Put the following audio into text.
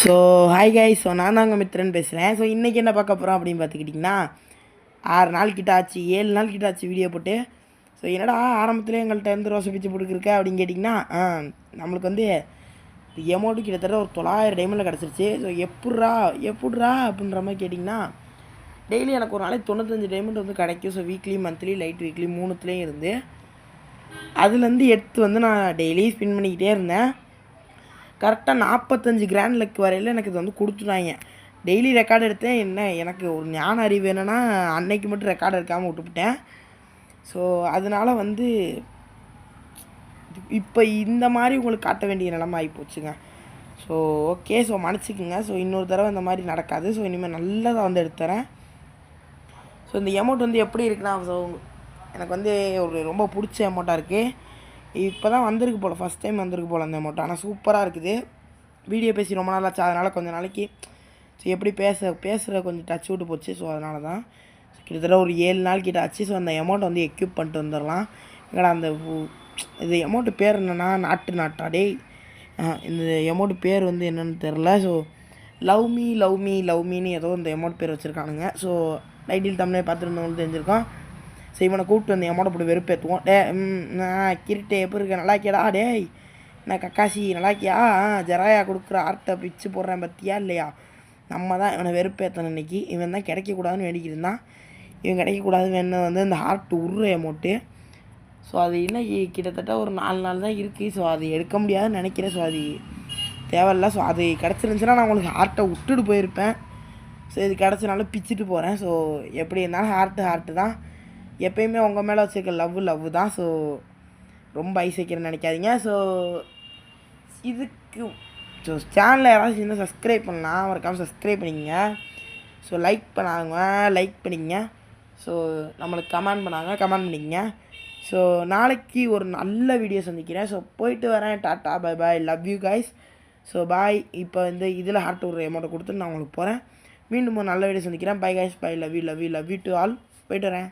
So hi காய் so நான் தாங்க மித்திரன் பேசுகிறேன் ஸோ இன்றைக்கி என்ன பார்க்க போகிறோம் அப்படின்னு பார்த்துக்கிட்டிங்கன்னா ஆறு நாள் கிட்ட ஆச்சு ஏழு நாள் கிட்ட ஆச்சு வீடியோ போட்டு. ஸோ என்னடா ஆரம்பத்தில் எங்கள்கிட்ட இருந்து ரோசை பிச்சு போட்டுருக்க அப்படின்னு கேட்டிங்கன்னா ஆ, நம்மளுக்கு வந்து எமௌண்ட்டு கிட்டத்தட்ட ஒரு தொள்ளாயிரம் டைமில் கிடச்சிருச்சு. ஸோ எப்பட்றா எப்புட்றா அப்படின்ற மாதிரி கேட்டிங்கன்னா டெய்லி எனக்கு ஒரு நாளைக்கு தொண்ணூத்தஞ்சு டைமண்ட் வந்து கிடைக்கும். So weekly monthly light weekly மூணுத்துலேயும் இருந்து. அதுலேருந்து எடுத்து வந்து நான் டெய்லி ஸ்பின் பண்ணிக்கிட்டே இருந்தேன். கரெக்டாக நாற்பத்தஞ்சு கிராண்ட் லக் வரையில் எனக்கு இது வந்து கொடுத்துட்டாங்க. டெய்லி ரெக்கார்டு எடுத்தேன். என்ன எனக்கு ஒரு ஞான அறிவு என்னென்னா அன்னைக்கு மட்டும் ரெக்கார்டு எடுக்காமல் விட்டுவிட்டேன் ஸோ அதனால் வந்து இப்போ இந்த மாதிரி உங்களுக்கு காட்ட வேண்டிய நிலமை ஆகி போச்சுங்க ஸோ ஓகே ஸோ மன்னிச்சிக்கோங்க. ஸோ இன்னொரு தடவை இந்த மாதிரி நடக்காது. ஸோ இனிமேல் நல்லதாக வந்து எடுத்துறேன். ஸோ இந்த அமௌண்ட் வந்து எப்படி இருக்குன்னா ஸோ எனக்கு வந்து ஒரு ரொம்ப பிடிச்ச அமௌண்ட்டாக இருக்குது இப்போ தான் வந்திருக்கு போல் ஃபஸ்ட் டைம் வந்திருக்கு போல் அந்த அமௌண்ட் ஆனால் சூப்பராக இருக்குது. வீடியோ பேசி ரொம்ப நாள் ஆச்சு. அதனால் கொஞ்சம் நாளைக்கு ஸோ எப்படி பேச பேசுகிற கொஞ்சம் டச் விட்டு போச்சு. ஸோ அதனால தான் கிட்டத்தட்ட ஒரு ஏழு நாள் கிட்ட ஆச்சு. ஸோ அந்த அமௌண்ட் வந்து எக்யூப் பண்ணிட்டு வந்துடலாம் எங்கடா அந்த இது அமௌண்ட்டு பேர் என்னென்னா நாட்டு நாட்டா இந்த அமௌண்ட் பேர் வந்து என்னென்னு தெரில so love me love me love மீன்னு ஏதோ இந்த அமௌண்ட் பேர் வச்சுருக்கானுங்க. ஸோ டைட்டில் தமிழே பார்த்துருந்தவங்களுக்கு தெரிஞ்சிருக்கோம். ஸோ இவனை கூப்பிட்டு வந்து அமௌண்ட் போட்டு வெறுப்பேற்றுவோம் டே நான் கிரிட்டே எப்படி இருக்க? நல்லா கேடா டேய் நான் கக்காசி நல்லா இருக்கியா? ஜெராயா கொடுக்குற ஆர்ட்டை பிச்சு போடுறேன் பற்றியா இல்லையா? நம்ம தான் இவனை வெறுப்பேற்றணும் இன்றைக்கி இவன் தான் கிடைக்கக்கூடாதுன்னு வேண்டிக்கிட்டு இவன் கிடைக்கக்கூடாதுன்னு வேணும் வந்து இந்த ஹார்ட் உருற அமௌண்ட்டு ஸோ அது இன்னைக்கு கிட்டத்தட்ட ஒரு நாலு நாள் தான் இருக்குது ஸோ அது எடுக்க முடியாதுன்னு நினைக்கிறேன் ஸோ அது தேவையில்ல. ஸோ அது கிடச்சிருந்துச்சுன்னா நான் உங்களுக்கு ஹார்ட்டை விட்டுட்டு போயிருப்பேன். ஸோ இது கிடச்சனால பிச்சுட்டு போகிறேன் ஸோ எப்படி இருந்தாலும் ஹார்ட்டு ஹார்ட்டு தான். எப்பயுமே உங்கள் மேலே வச்சுருக்க லவ் லவ் தான். ஸோ ரொம்ப ஐஸ் வைக்கிறேன்னு நினைக்காதீங்க. ஸோ இதுக்கு ஸோ சேனலில் யாராச்சும் இன்னும் சப்ஸ்கிரைப் பண்ணலாம். மறக்காமல் சப்ஸ்கிரைப் பண்ணிக்கங்க. ஸோ லைக் பண்ணாங்க லைக் பண்ணிக்கங்க. ஸோ நம்மளுக்கு கமெண்ட் பண்ணாங்க கமெண்ட் பண்ணிக்கங்க. ஸோ நாளைக்கு ஒரு நல்ல வீடியோ சந்திக்கிறேன். ஸோ போயிட்டு வரேன். Tata bye bye love you guys so bye இப்போ வந்து இதில் ஹார்ட் ஒரு அமௌண்ட்டை கொடுத்து நான் உங்களுக்கு போகிறேன் மீண்டும் ஒரு நல்ல வீடியோ சந்திக்கிறேன். Bye guys bye love you love you love you to all போயிட்டு வரேன்.